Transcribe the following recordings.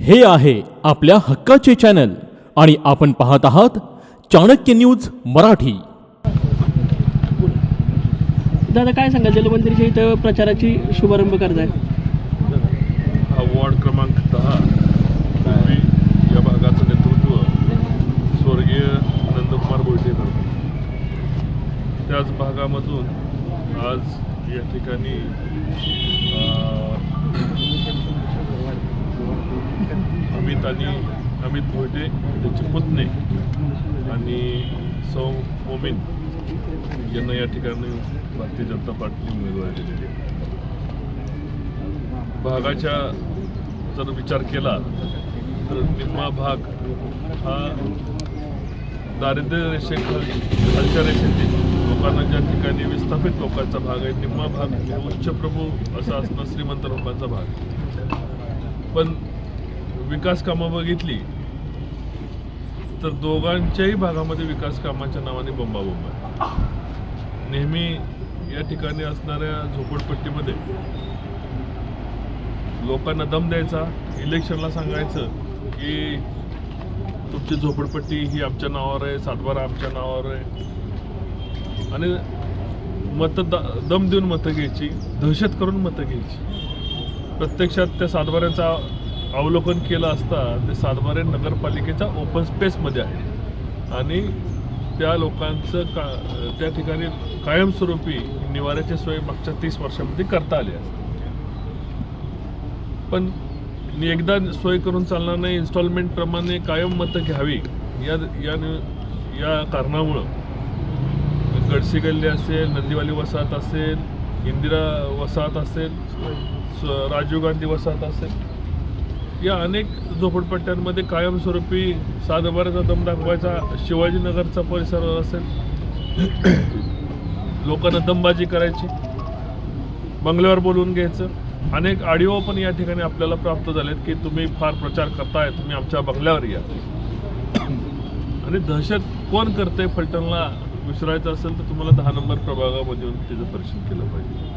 हे आहे आपल्या हक्काचे चॅनल आणि आपण पाहत आहात चाणक्य न्यूज मराठी. दादा काय सांगा जलमंदिरच्या इथं प्रचाराची शुभारंभ करताय. हा वॉर्ड क्रमांक दहा. पूर्वी या भागाचं नेतृत्व स्वर्गीय नंदकुमार बोलटे करतो त्याच भागामधून आज या ठिकाणी अमित आणि अमित भोटे यांचे पुतणे आणि सौ मोमीन यांना या ठिकाणी भारतीय जनता पार्टीने उमेदवारी दिलेली आहे भागाच्या जर विचार केला तर निम्मा भाग हा दारिद्र्य रेषेखाली खालच्या रेषेतील लोकांना ज्या ठिकाणी विस्थापित लोकांचा भाग आहे निम्मा भाग हे उच्चप्रभू असा असणं श्रीमंत लोकांचा भाग. पण विकास कामं बघितली तर दोघांच्याही भागामध्ये विकास कामाच्या नावाने बंबाबंब आहे. नेहमी या ठिकाणी असणाऱ्या झोपडपट्टीमध्ये लोकांना दम द्यायचा इलेक्शनला सांगायचं की तुमची झोपडपट्टी ही आमच्या नावावर आहे सातबारा आमच्या नावावर आहे. आणि मत दम देऊन मतं घ्यायची दहशत करून मतं घ्यायची. प्रत्यक्षात त्या सातबाऱ्याचा अवलोकन केलं असता ते सातबारे नगरपालिकेच्या ओपन स्पेसमध्ये आहे. आणि त्या लोकांचं का त्या ठिकाणी कायमस्वरूपी निवाऱ्याची सोय मागच्या तीस वर्षामध्ये करता आली आहे पण एकदा सोय करून चालणार नाही इन्स्टॉलमेंट प्रमाणे कायम मतं घ्यावी या या नि- या कारणामुळं. गडसी गल्ली असेल नंदीवाली वसाहत असेल इंदिरा वसाहत असेल राजीव गांधी वसाहत असेल या अनेक झोपडपट्ट्यांमध्ये कायमस्वरूपी सातबाराचा दम दाखवायचा शिवाजीनगरचा परिसर असेल लोकांना दमबाजी करायची बंगल्यावर बोलवून घ्यायचं. अनेक ऑडिओ पण या ठिकाणी आपल्याला प्राप्त झालेत की तुम्ही फार प्रचार करताय तुम्ही आमच्या बंगल्यावर या. आणि दहशत कोण करते फलटणला विसरायचं असेल तर तुम्हाला दहा नंबर प्रभागामध्ये येऊन तिचं परीक्षण केलं पाहिजे.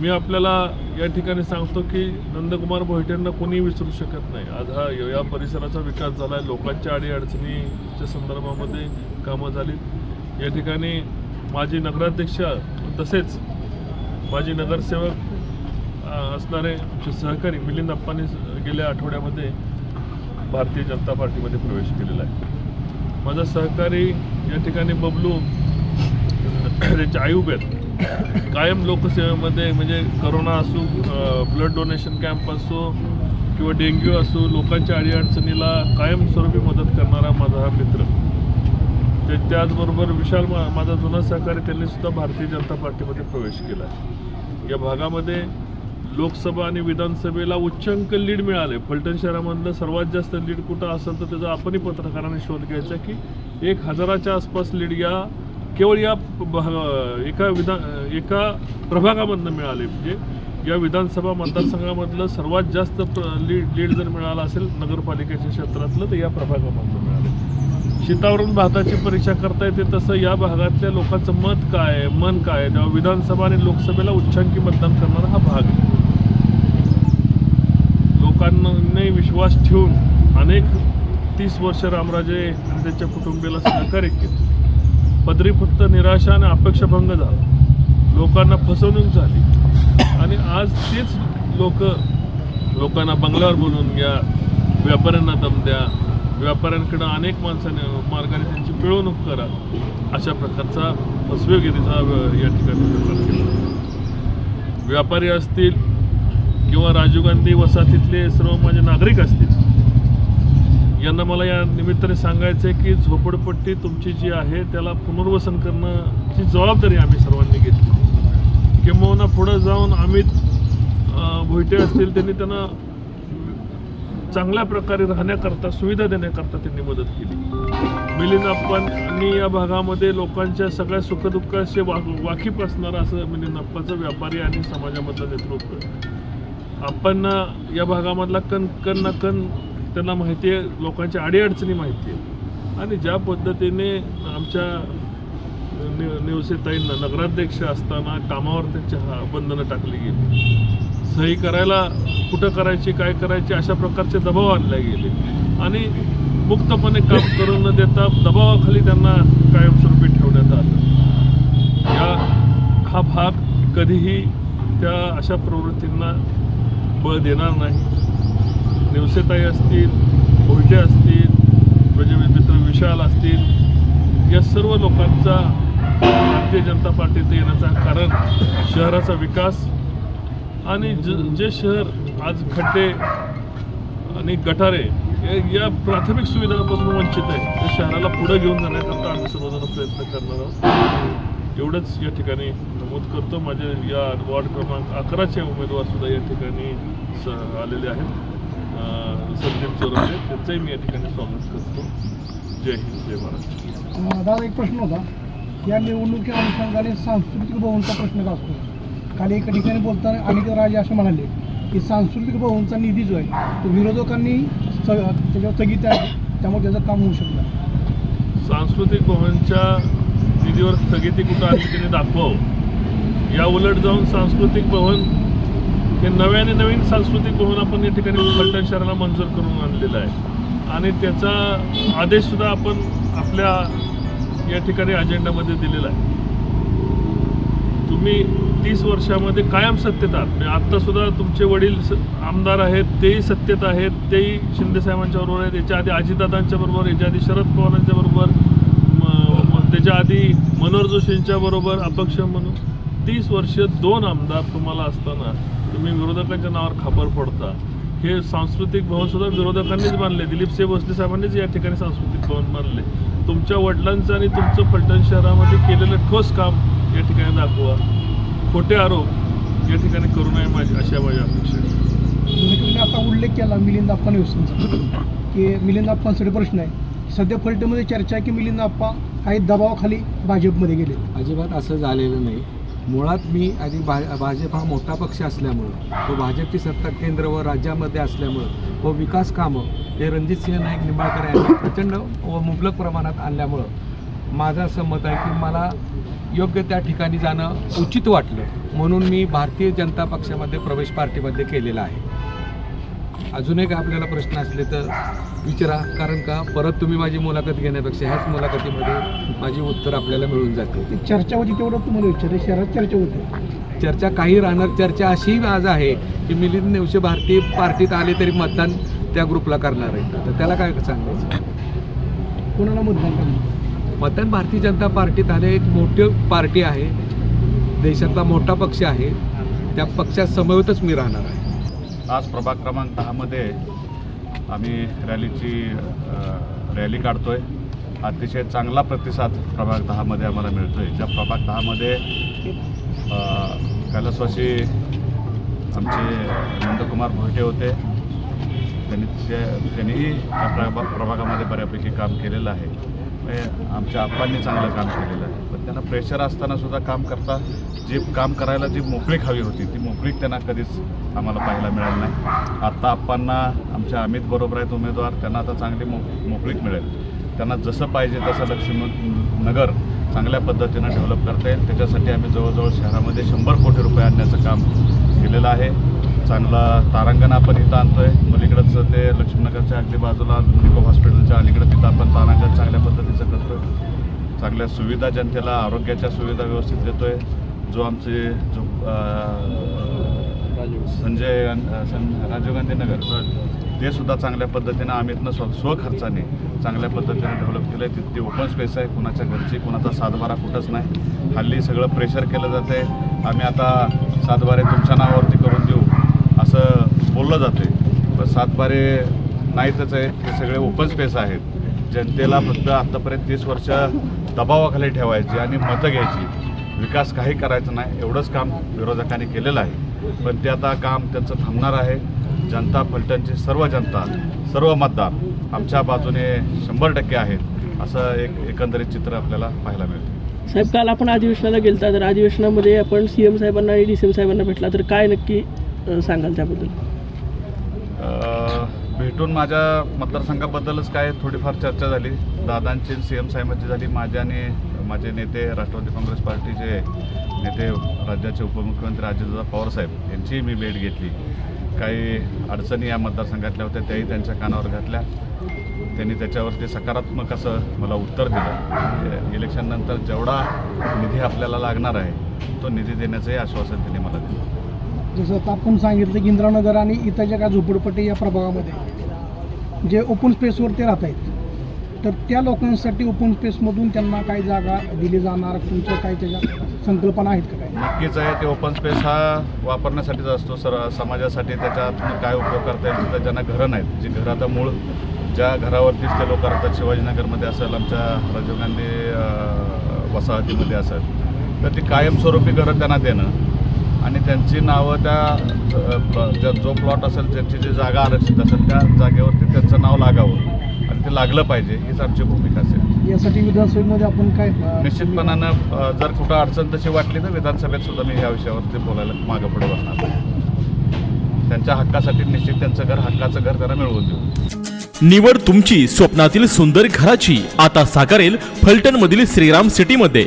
मी आपल्याला या ठिकाणी सांगतो की नंदकुमार भोईटेंना कोणी विसरू शकत नाही. आज हा या परिसराचा विकास झाला आहे लोकांच्या अडीअडचणीच्या संदर्भामध्ये कामं झाली. या ठिकाणी माजी नगराध्यक्ष तसेच माजी नगरसेवक असणारे आमचे सहकारी मिलिंद अप्पांनी गेल्या आठवड्यामध्ये भारतीय जनता पार्टीमध्ये प्रवेश केलेला आहे. माझा सहकारी या ठिकाणी बबलू त्यांचे आयुब आहेत. कायम लोकसेवेमध्ये म्हणजे करोना असो ब्लड डोनेशन कॅम्प असो किंवा डेंग्यू असो लोकांच्या अडीअडचणीला कायमस्वरूपी मदत करणारा माझा हा मित्र. ते त्याचबरोबर विशाल मा माझा जुना सहकारी त्यांनी सुद्धा भारतीय जनता पार्टीमध्ये प्रवेश केला. या भागामध्ये लोकसभा आणि विधानसभेला उच्चांक लीड मिळाले. फलटण शहरामधलं सर्वात जास्त लीड कुठं असेल तर त्याचा आपणही पत्रकारांनी शोध घ्यायचा की एक हजाराच्या आसपास लीड या केवळ या भाग- एका विधान एका प्रभागामधनं मिळाले. म्हणजे या विधानसभा मतदारसंघामधलं सर्वात जास्त लीड लीड जर मिळाला असेल नगरपालिकेच्या क्षेत्रातलं तर या प्रभागामधनं मिळाले. शीतावरून भाताची परीक्षा करता येते तसं या भागातल्या लोकांचं मत काय आहे, मन काय आहे, तेव्हा विधानसभा आणि लोकसभेला उच्चांकी मतदान करणारा हा भाग आहे. लोकांनी विश्वास ठेवून अनेक तीस वर्ष रामराजे आणि त्यांच्या कुटुंबियाला सहकार्य केले. पदरी फक्त निराशा आणि अपेक्षाभंग झाला. लोकांना फसवणूक झाली. आणि आज तेच लोक लोकांना बंगल्यावर बोलवून घ्या व्यापाऱ्यांना दम द्या व्यापाऱ्यांकडं अनेक माणसाने मार्गाने त्यांची पिळवणूक करा अशा प्रकारचा फसवेगिरीचा या ठिकाणी प्रकार केला. व्यापारी असतील किंवा राजीव गांधी वसाहतीतले सर्व माझे नागरिक असतील यांना मला या निमित्ताने सांगायचं आहे की झोपडपट्टी तुमची जी आहे त्याला पुनर्वसन करण्याची जबाबदारी आम्ही सर्वांनी घेतली. किंबहुना पुढं जाऊन अमित अं, भोईटे असतील त्यांनी त्यांना चांगल्या प्रकारे राहण्याकरता सुविधा देण्याकरता त्यांनी मदत केली. मिलिंद अप्पांनी या भागामध्ये लोकांच्या सगळ्या सुखदुःखाशी वा वाकीफ असणारं असं मिलिंद अप्पाचं व्यापारी आणि समाजामधलं नेतृत्व. आपण या भागामधला कण कण ना कण त्यांना माहिती आहे लोकांच्या अडीअडचणी माहिती आहे. आणि ज्या पद्धतीने आमच्या निव निवसेताईंना नगराध्यक्ष असताना कामावर त्यांच्या हा बंधनं टाकली गेली. सही करायला कुठं करायची काय करायची अशा प्रकारचे दबाव आणले गेले. आणि मुक्तपणे काम करू न देता दबावाखाली त्यांना कायमस्वरूपी ठेवण्यात आलं. या हा भाग कधीही त्या अशा प्रवृत्तींना बळ देणार नाही. निवसेताई असतील भोईटे असतील म्हणजे मित्र विशाल असतील या सर्व लोकांचा भारतीय जनता पार्टीत येण्याचा कारण शहराचा विकास आणि ज जे शहर आज खड्डे आणि गटारे या- या प्राथमिक सुविधांपासून वंचित आहे त्या शहराला पुढे घेऊन जाण्याकरता आम्ही सर्वजण प्रयत्न करणार आहोत. एवढंच या ठिकाणी नमूद करतो. माझे या वॉर्ड क्रमांक अकराचे उमेदवार सुद्धा या ठिकाणी स आलेले आहेत. संदीप चोरंडे त्यांचंही मी या ठिकाणी स्वागत करतो. जय हिंद जय महाराष्ट्र दादा एक प्रश्न होता. या निवडणुकी अनुषंगाने सांस्कृतिक भवनचा प्रश्न का असतो? काल एका ठिकाणी बोलताना अनिक राजे असे म्हणाले की सांस्कृतिक भवनचा निधी जो आहे तो विरोधकांनी त्याच्यावर स्थगित आहे. त्यामुळे त्याचं काम होऊ शकतं सांस्कृतिक भवनच्या निधीवर स्थगिती कुठं आली त्याने दाखवावं? या उलट जाऊन सांस्कृतिक भवन हे नव्याने नवीन सांस्कृतिक भवन आपण या ठिकाणी फलटण शहराला मंजूर करून आणलेलं आहे. आणि त्याचा आदेशसुद्धा आपण आपल्या या ठिकाणी अजेंडामध्ये दिलेला आहे. तुम्ही तीस वर्षामध्ये कायम सत्तेत आहात. म्हणजे आत्तासुद्धा तुमचे वडील स- आमदार आहेत तेही सत्तेत आहेत तेही शिंदेसाहेबांच्या बरोबर आहेत. याच्या आधी अजितदादांच्या बरोबर याच्या आधी शरद पवारांच्या बरोबर त्याच्या आधी मनोहर जोशींच्या बरोबर अपक्ष म्हणून तीस वर्ष दोन आमदार तुम्हाला असताना तुम्ही विरोधकांच्या नावावर खापर फोडता. हे सांस्कृतिक भवन सुद्धा विरोधकांनीच बांधले. दिलीप सिंह भोसले साहेबांनीच या ठिकाणी सांस्कृतिक भवन बांधले. तुमच्या वडिलांचं आणि तुमचं फलटण शहरामध्ये केलेलं ठोस काम या ठिकाणी दाखवा. खोटे आरोप या ठिकाणी करू नये माझी अशा माझ्या अपेक्षा तुम्ही आता उल्लेख केला मिलिंद अप्पा न्यूजचा की मिलिंद अप्पांसाठी प्रश्न आहे. सध्या फलटणमध्ये चर्चा आहे की मिलिंद अप्पा काही दबावाखाली भाजपमध्ये गेले. अजिबात असं झालेलं नाही. मुळात मी आधी भा भाजप हा मोठा पक्ष असल्यामुळं तो भाजपची सत्ता केंद्र व राज्यामध्ये असल्यामुळं व विकास कामं हे रणजितसिंह नाईक निंबाळकर यांनी प्रचंड व मुबलक प्रमाणात आणल्यामुळं माझं असं मत आहे की मला योग्य त्या ठिकाणी जाणं उचित वाटलं. म्हणून मी भारतीय जनता पक्षामध्ये प्रवेश पार्टीमध्ये केलेला आहे. अजूनही काय आपल्याला प्रश्न असले तर विचारा. कारण का परत तुम्ही माझी मुलाखत घेण्यापेक्षा ह्याच मुलाखतीमध्ये माझी उत्तर आपल्याला मिळून जाते. चर्चा होती तेवढं तुम्हाला विचारलं शहरात चर्चा होती. चर्चा काही राहणार चर्चा अशी आज आहे की मिलिंद नेवशे भारतीय पार्टीत आले तरी मतदान त्या ग्रुपला करणार आहे. तर त्याला काय सांगायचं? कोणाला मतदान करणार? मतदान भारतीय जनता पार्टीत आले एक मोठी पार्टी आहे. देशातला मोठा पक्ष आहे. त्या पक्षात समवेतच मी राहणार आहे. आज प्रभाग क्रमांक दहामध्ये आम्ही रॅलीची रॅली काढतो आहे अतिशय चांगला प्रतिसाद प्रभाग दहामध्ये आम्हाला मिळतो आहे ज्या प्रभाग दहामध्ये कैलासवासी आमचे नंदकुमार भोटे होते. त्यांनी ते त्यांनीही या प्रभा प्रभागामध्ये बऱ्यापैकी काम केलेलं आहे. म्हणजे आमच्या आप्पांनी चांगलं काम केलेलं आहे. त्यांना प्रेशर असताना सुद्धा काम करता जे काम करायला जी मोकळीक हवी होती ती मोकळीक त्यांना कधीच आम्हाला पाहायला मिळाली नाही. आत्ता आप्पांना आमच्या अमित बरोबर आहेत उमेदवार त्यांना आता चांगली मो मोकळीक मिळेल. त्यांना जसं पाहिजे तसं लक्ष्मी नगर चांगल्या पद्धतीनं डेव्हलप करता येईल. त्याच्यासाठी आम्ही जवळजवळ शहरामध्ये शंभर कोटी रुपये आणण्याचं काम केलेलं आहे. चांगला तारांगण आपण इथं आणतोय. पलीकडचं ते लक्ष्मीनगरच्या अगदी बाजूला निको हॉस्पिटलच्या अलीकडं तिथं आपण तारांगण चांगल्या पद्धतीचं करतोय. चांगल्या सुविधा जनतेला आरोग्याच्या सुविधा व्यवस्थित देतो आहे जो आमचे जो संजय सं- राजीव गांधी नगर ते सुद्धा चांगल्या पद्धतीनं आम्हीतनं स्व स्वखर्चाने चांगल्या पद्धतीने डेव्हलप केलं आहे तिथे ओपन स्पेस आहे कुणाच्या घरची कुणाचा सातबारा कुठंच नाही. हल्ली सगळं प्रेशर केलं जातं आहे आम्ही आता सातबारे तुमच्या नावावरती करून देऊ असं बोललं जातं आहे पण सातबारे नाहीतच आहे ते सगळे ओपन स्पेस आहेत. जनतेला फक्त आत्तापर्यंत तीस वर्ष दबावाखाली ठेवायची आणि मतं घ्यायची. विकास काही करायचं नाही एवढंच काम विरोधकांनी केलेलं आहे. पण ते आता काम त्यांचं थांबणार आहे. जनता फलटणची सर्व जनता सर्व मतदार आमच्या बाजूने शंभर टक्के आहेत असं एक एकंदरीत चित्र आपल्याला पाहायला मिळतं. साहेब काल आपण अधिवेशनाला गेलता तर अधिवेशनामध्ये आपण सी एम साहेबांना आणि डी सी एम साहेबांना भेटला तर काय नक्की सांगाल त्याबद्दल? भेटून माझ्या मतदारसंघाबद्दलच काय थोडीफार चर्चा झाली. दादांची सी एम साहेबांची झाली. माझ्या आणि माझे नेते राष्ट्रवादी काँग्रेस पार्टीचे नेते राज्याचे उपमुख्यमंत्री अजितदादा पवारसाहेब यांचीही मी भेट घेतली. काही अडचणी या मतदारसंघातल्या होत्या त्याही त्यांच्या कानावर घातल्या. त्यांनी त्याच्यावरती सकारात्मक असं मला उत्तर दिलं. म्हणजे इलेक्शननंतर जेवढा निधी आपल्याला लागणार आहे तो निधी देण्याचंही आश्वासन त्यांनी मला दिलं. जसं आता आपण सांगितलं की इंद्रानगर आणि इथं ज्या झोपडपट्टी या प्रभागामध्ये जे ओपन स्पेसवरती राहत आहेत तर त्या लोकांसाठी ओपन स्पेसमधून त्यांना काही जागा दिली जाणार तुमचं काही त्याच्या संकल्पना आहेत का काही? नक्कीच आहे ते ओपन स्पेस हा वापरण्यासाठीच असतो सर समाजासाठी त्याच्यात काय उपयोग करता येईल तिथं ज्यांना घरं नाहीत जी घरं आता मूळ ज्या घरावरतीच ते लोक राहतात शिवाजीनगरमध्ये असेल आमच्या राजीव गांधी वसाहतीमध्ये असेल तर ती कायमस्वरूपी घरं त्यांना देणं आणि त्यांची नावं त्या जो प्लॉट असेल त्यांची जी जागा आरक्षित असेल त्या जागेवरती त्यांचं नाव लागावं. आणि ते लागलं पाहिजे हीच आमची भूमिका असेल. यासाठी विधानसभेमध्ये आपण काय निश्चितपणानं जर कुठं अडचण तशी वाटली तर विधानसभेत सुद्धा मी ह्या विषयावरती बोलायला मागं पुढे बसणार. त्यांच्या हक्कासाठी निश्चित त्यांचं घर हक्काचं घर त्यांना मिळवून देऊ. निवड तुमची स्वप्नातील सुंदर घराची. आता साकारेल फलटण मधील श्रीराम सिटी मध्ये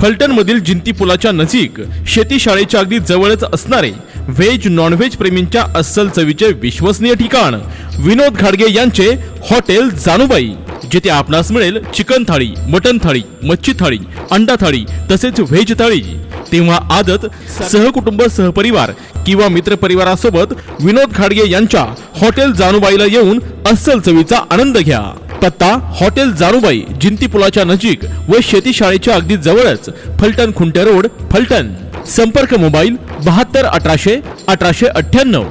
फलटणमधील जिंती पुलाच्या नजीक शेती शाळेच्या अगदी जवळच असणारे व्हेज नॉनव्हेज प्रेमींच्या अस्सल चवीचे विश्वसनीय ठिकाण विनोद घाडगे यांचे हॉटेल जानुबाई जिथे आपणास मिळेल चिकन थाळी मटन थाळी मच्छी थाळी अंडा थाळी तसेच व्हेज थाळी. तेव्हा आदत सहकुटुंब सहपरिवार किंवा मित्रपरिवारासोबत विनोद खाडगे यांच्या हॉटेल जानुबाईला येऊन अस्सल चवीचा आनंद घ्या. पत्ता हॉटेल जारुबाई जिंती पुलाच्या नजीक व शेती शाळेच्या अगदी जवळच फलटण खुंटे रोड फलटण. संपर्क मोबाईल बहात्तर अठराशे अठराशे अठ्ठ्याण्णव.